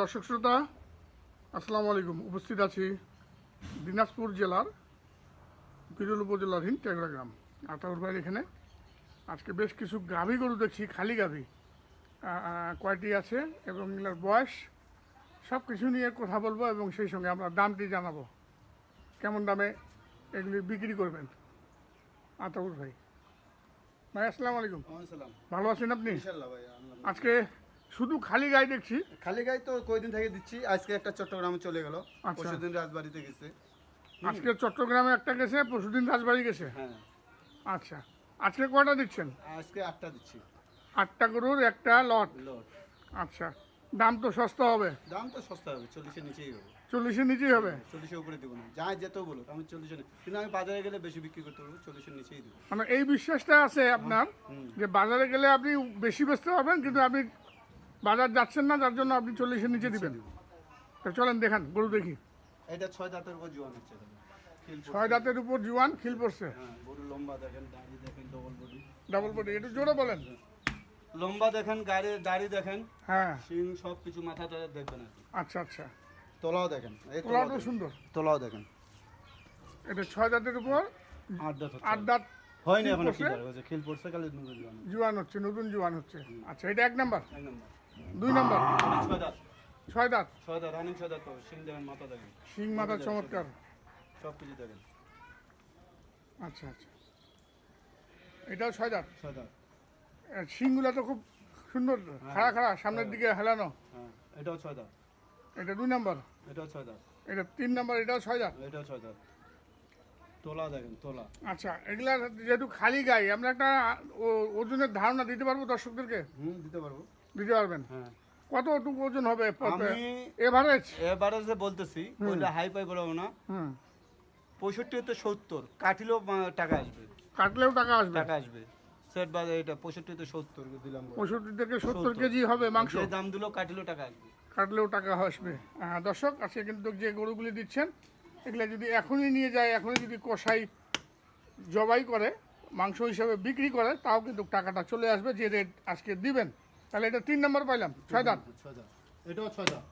দর্শক শ্রোতা আসসালামু আলাইকুম। উপস্থিত আছি দিনাজপুর জেলার বিরল উপজেলাধীন টেগরা গ্রাম। আতাউর ভাইয়ের এখানে। আজকে বেশ কিছু গাভী গরু দেখছি খালি গাভী। কয়টি আছে এবং এগুলোর বয়স? সব কিছু নিয়ে কথা বলব এবং সেই সঙ্গে আমরা দামটি জানাব। কেমন দামে এগুলি বিক্রি করবেন? আতাউর ভাই। ভাই আসসালামু আলাইকুম। ভালো আছেন আপনি? আজকে শুধু খালি গায়ে দেখছি? খালি গাই তো কয়দিন থেকে দিচ্ছি আজকে একটা চট্টগ্রামে চলে গেল আচ্ছা। পরশুদিন রাজবাড়িতে গেছে। আজকে চট্টগ্রামে একটা গেছে পরশুদিন রাজবাড়ি গেছে? হ্যাঁ। আচ্ছা। আজকে কয়টা দিচ্ছেন? আজকে আটটা দিচ্ছি। আটটা গরুর একটা লট। লট। আচ্ছা। দাম তো সস্তা হবে? দাম তো সস্তা হবে চল্লিশের নিচেই হবে। চল্লিশের নিচেই হবে? চল্লিশের উপরে দেবো না। যা যেতেও বলো আমি চল্লিশের কিন্তু আমি বাজারে গেলে বেশি বিক্রি করতে পারব চল্লিশের নিচেই দেবো। মানে এই বিশ্বাসটা আছে আপনার যে বাজারে গেলে আপনি বেশি বেচতে পারবেন কিন্তু আপনি বাজার যাচ্ছেন না যার জন্য আপনি চল্লিশের নিচে দিবেন। তো চলেন দেখান গরু দেখি। এটা ছয় দাঁতের উপর জোয়ান হচ্ছে। খিল। ছয় দাঁতের উপর জুয়ান খিল পড়ছে। হ্যাঁ গরু লম্বা দেখেন দাড়ি দেখেন ডবল বডি ডাবল বডি একটু জোরে বলেন। লম্বা দেখেন গাড়ি দাড়ি দেখেন। হ্যাঁ। শিং সব কিছু মাথা টাথা দেখবেন আচ্ছা আচ্ছা। তলাও দেখেন। এই তলাও সুন্দর। তলাও দেখেন। এটা ছয় দাঁতের উপর আট দাঁত হচ্ছে। আট দাঁত হয়নি খিল এখনও? কি খিল পড়ছে। কালে নতুন জোয়ান। জুয়ান হচ্ছে নতুন জুয়ান হচ্ছে। আচ্ছা এটা এক নাম্বার? এক নম্বর। দুই নাম্বার। ছয় দাঁত ছয় দাঁত রানিং ছয় দাঁত পাবে শিং দেখেন মাথা দেখেন। শিং মাথা চমৎকার। সব কিছু দেখেন। আচ্ছা আচ্ছা। এটাও ছয় দাঁত ছয় দাঁত শিংগুলো তো খুব সুন্দর। খাড়া খাড়া সামনের দিকে হেলানো। হ্যাঁ এটাও ছয় দাঁত এটা দুই নাম্বার? এটাও ছয় দাঁত এটা তিন নাম্বার এটাও ছয় দাঁত এটাও ছয় দাঁত তোলা দেখেন তোলা। আচ্ছা এগুলা যেহেতু খালি গাই আমরা একটা ওজনের ধারণা দিতে পারব দর্শকদেরকে? হুম দিতে পারব। দিতে পারবেন। হ্যাঁ। কতটুকু ওজন হবে এভারেজ? এবারে যে বলতেছি ওইটা হাই পাই বলব না। পঁয়ষট্টি হতে সত্তর কাটিলেও টাকা আসবে। কাটলেও টাকা আসবে? টাকা আসবে। সেট বাজে এটা পঁয়ষট্টি হতে সত্তর দিলাম পঁয়ষট্টি থেকে সত্তর কেজি হবে মাংস। দাম দিলেও কাটিলেও টাকা আসবে। কাটলেও টাকা আসবে। হ্যাঁ, দর্শক আজকে কিন্তু যে গরুগুলি দিচ্ছেন এগুলো যদি এখনই নিয়ে যায় এখনই যদি কষাই জবাই করে মাংস হিসাবে বিক্রি করে তাও কিন্তু টাকাটা চলে আসবে যে রেট আজকে দিবেন। তাহলে এটা তিন নম্বর পাইলাম ছয় দাঁত। ছয় দাঁত। এটাও ছয় দাঁত।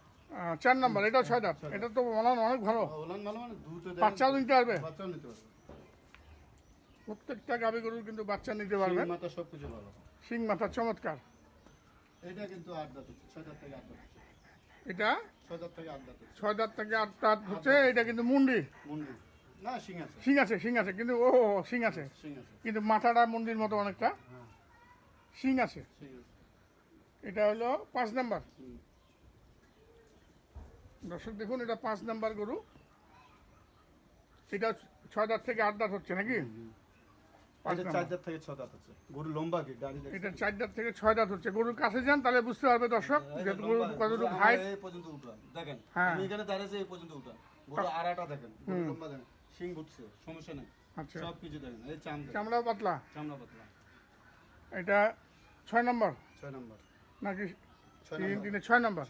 চার নম্বর এটাও ছয় দাঁত। এটা তো মনে অনেক ভালো। ওলান ভালো মানে দুটো বাচ্চাও নিতে পারবে। বাচ্চাও নিতে পারবে। প্রত্যেকটা গাভী গরুর কিন্তু বাচ্চা নিতে পারবে। মাথা সব কিছু ভালো। শিং মাথা চমৎকার। এটা কিন্তু আট দাঁত ছয় দাঁত থেকে আট দাঁত হচ্ছে। এটা? ছয় দাঁত থেকে আট দাঁত হচ্ছে। এটা কিন্তু মুন্ডি। মুন্ডি। না শিং আছে। শিং আছে শিং আছে কিন্তু ও শিং আছে। কিন্তু মাথাটা মন্দির মতো অনেকটা। হ্যাঁ। শিং আছে। শিং আছে। এটা হলো পাঁচ নাম্বার। দর্শক দেখুন এটা পাঁচ নাম্বার গরু। এটা ছয় দাঁত থেকে আট দাঁত হচ্ছে নাকি? পাঁচ এটা নাম্বার। চার দাঁত থেকে ছ দাঁত আছে গরু লম্বা কি? দাড়ি এটা চার দাঁত থেকে ছয় দাঁত হচ্ছে। গরুর কাছে যান তাহলে বুঝতে পারবে দর্শক এই যে যে গরু কতটুকু হাইট এই পর্যন্ত উঠা দেখেন হ্যাঁ। এখানে দাঁড়িয়েছি এই পর্যন্ত উঠা গরু আড়াটা দেখেন গরু লম্বা দেখেন। শিং উঠছে সমস্যা নেই। আচ্ছা। সব কিছু দেখেন এই চাম চামড়া পাতলা? চামড়া পাতলা। এটা ছয় নম্বর। ছয় নম্বর। নাকি তিন তিনে ছয় নম্বর?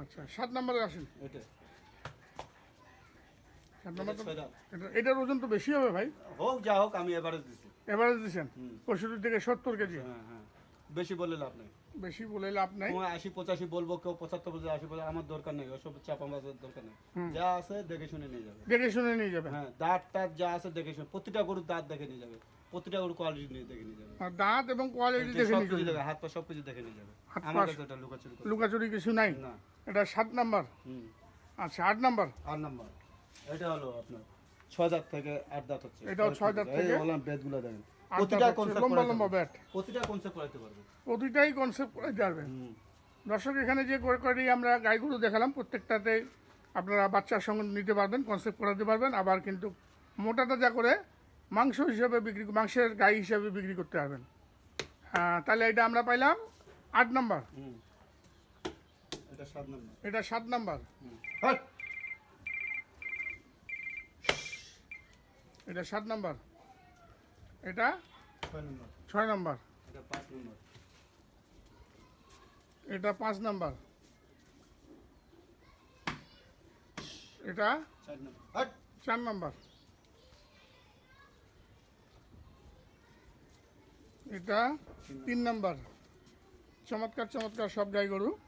আচ্ছা সাত নম্বরে আসেন। সাত নম্বর এটার ওজন তো বেশি হবে ভাই। হোক যা হোক আমি এভারেজ দিছি। এভারেজ দিচ্ছেন হুম। পঁয়ষট্টি থেকে সত্তর কেজি। হ্যাঁ হ্যাঁ। বেশি বলে লাভ নেই। বেশি বলে লাভ নাই। আশি পঁচাশি বলব কেউ পঁচাত্তর বলছে আশি বলছে আমার দরকার নেই। ওসব চাপা মাছের দরকার নেই। যা আছে দেখে শুনে নিয়ে যাবে। দেখে শুনে নিয়ে যাবেন হ্যাঁ দাঁত টাত যা আছে দেখে শুনে প্রতিটা গরুর দাঁত দেখে নিয়ে যাবে। প্রতিটা গরুর কোয়ালিটি নিয়ে দেখে নিয়ে যাবে। আর দাঁত এবং কোয়ালিটি দেখে নিয়ে দেখে হাত পা সব কিছু দেখে নিয়ে যাবে। আমার কাছে ওটা লুকাচুরি লুকাচুরি কিছু নাই? না। এটা সাত নাম্বার? হুম। আচ্ছা আট নাম্বার? আট নাম্বার। এটা হলো আপনার ছয় দাঁত থেকে আট দাঁত হচ্ছে। ছয় দাঁত থেকে? বললাম বেদগুলো দেখেন। প্রতিটা কনসেপ্ট লম্বা লম্বা ব্যাট প্রতিটা কনসেপ্ট করাইতে পারবে। প্রতিটাই কনসেপ্ট করে যাবেন হুম। দর্শক এখানে যে করে আমরা গাইগুলো দেখালাম প্রত্যেকটাতে আপনারা বাচ্চার সঙ্গে নিতে পারবেন কনসেপ্ট করাতে পারবেন। আবার কিন্তু মোটাটা যা করে মাংস হিসাবে বিক্রি মাংসের গাই হিসাবে বিক্রি করতে পারবেন। হ্যাঁ তাহলে এটা আমরা পাইলাম আট নাম্বার। এটা সাত নাম্বার। এটা সাত নাম্বার। এটা সাত নাম্বার। এটা ছয় নাম্বার। ছয় নাম্বার। এটা পাঁচ নাম্বার। এটা পাঁচ নাম্বার। এটা চার নাম্বার হাট! চার নাম্বার এটা তিন নাম্বার। চমৎকার চমৎকার সব গাই গরু।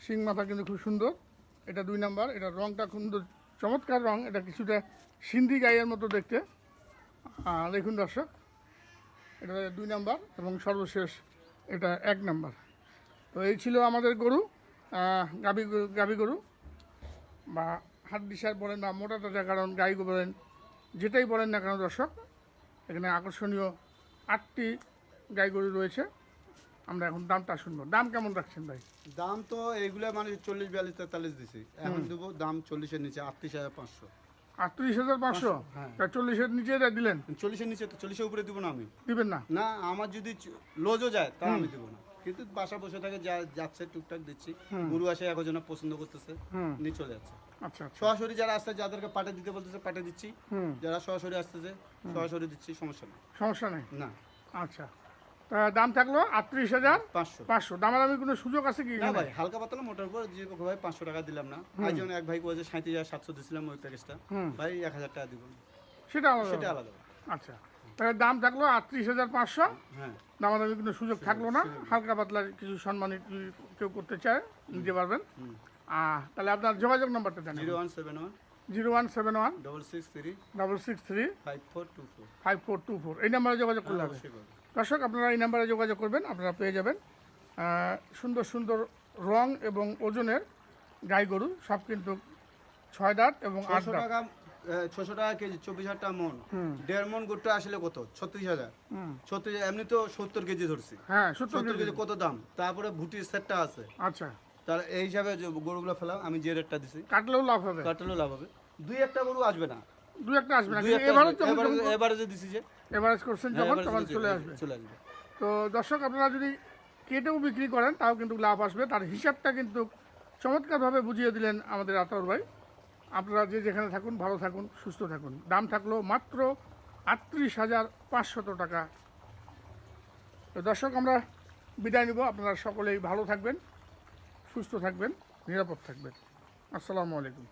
শিং মাথা কিন্তু খুব সুন্দর। এটা দুই নাম্বার। এটা রংটা সুন্দর। চমৎকার রং। এটা কিছুটা সিন্ধি গাইয়ের মতো দেখতে। দেখুন দর্শক। এটা দুই নাম্বার এবং সর্বশেষ এটা এক নাম্বার। তো এই ছিল আমাদের গরু আহ, গাভী গরু- বা দিশার বলেন বা মোটা তাজা কারণ গাই বলেন যেটাই বলেন না কেন দর্শক এখানে আকর্ষণীয় আটটি গাই গরু রয়েছে। আমরা এখন দামটা শুনব। দাম কেমন রাখছেন ভাই? দাম তো এইগুলো মানে চল্লিশ বিয়াল্লিশ তেতাল্লিশ দিছি। এখন দেবো দাম চল্লিশের নিচে আটত্রিশ হাজার পাঁচশো। আটত্রিশ হাজার পাঁচশো? হ্যাঁ। চল্লিশের নিচে দিলেন? চল্লিশের নিচে তো চল্লিশের উপরে দিব না আমি। দিবেন না? না আমার যদি লজও যায় তা আমি দেবো না। কিন্তু বাসা বসে থাকে যা যাচ্ছে টুকটাক দিচ্ছি। গরু আসে একজন পছন্দ করতেছে নিয়ে চলে যাচ্ছে। আচ্ছা আচ্ছা। সরাসরি যারা আসছে যাদেরকে পাঠে দিতে বলতেছে পাঠে দিচ্ছি। যারা সরাসরি আসতেছে সরাসরি দিচ্ছি সমস্যা নেই। সমস্যা নেই? না। আচ্ছা। দাম থাকল আটত্রিশ হাজার পাঁচশো। পাঁচশো। দামাদামি কোনো সুযোগ আছে কি না ভাই হালকা পাতলা মোটর উপর যে ভাই পাঁচশো টাকা দিলাম না। আজ যেমন এক ভাই বলছে সাঁত্রিশ হাজার সাতশো দিছিলাম ওই প্যাকেজটা। ভাই এক হাজার টাকা দিব। সেটা আলাদা সেটা আলাদা। আচ্ছা তাহলে দাম থাকল আটত্রিশ হাজার পাঁচশো। হ্যাঁ। দামাদামি কোনো সুযোগ থাকল না। হালকা পাতলা কিছু সম্মানিত কেউ করতে চায় নিতে পারবেন। তাহলে আপনার যোগাযোগ নাম্বারটা দেন zero one seven one. Zero one seven one. Double six three. Double six three. Five four two four. Five four two four. এই নাম্বারে যোগাযোগ করলে হবে। দর্শক আপনারা এই নাম্বারে যোগাযোগ করবেন আপনারা পেয়ে যাবেন সুন্দর সুন্দর রং এবং ওজনের গাই গরু সব কিন্তু ছয় দাঁত এবং আট টাকা ছশো টাকা কেজি চব্বিশ হাজার টাকা মন। দেড় মন গোটটা আসলে কত? ছত্রিশ হাজার। হুম। ছত্রিশ এমনি তো সত্তর কেজি ধরছি। হ্যাঁ সত্তর কেজি। কত দাম? তারপরে ভুটির সেটটা আছে। আচ্ছা। তার এই হিসাবে যে গরুগুলো ফেলাম আমি যে রেটটা দিছি কাটলেও লাভ হবে। কাটলেও লাভ হবে। দুই একটা গরু আসবে না। দু একটা আসবে। না দুই এবারে যে দিছি যে এভারেজ করছেন যখন তখন চলে আসবে। চলে আসবে। তো দর্শক আপনারা যদি কেটেও বিক্রি করেন তাও কিন্তু লাভ আসবে। তার হিসাবটা কিন্তু চমৎকারভাবে বুঝিয়ে দিলেন আমাদের আতর ভাই। আপনারা যে যেখানে থাকুন ভালো থাকুন সুস্থ থাকুন। দাম থাকল মাত্র আটত্রিশ হাজার পাঁচশত টাকা। তো দর্শক আমরা বিদায় নিব। আপনারা সকলেই ভালো থাকবেন সুস্থ থাকবেন নিরাপদ থাকবেন। আসসালামু আলাইকুম।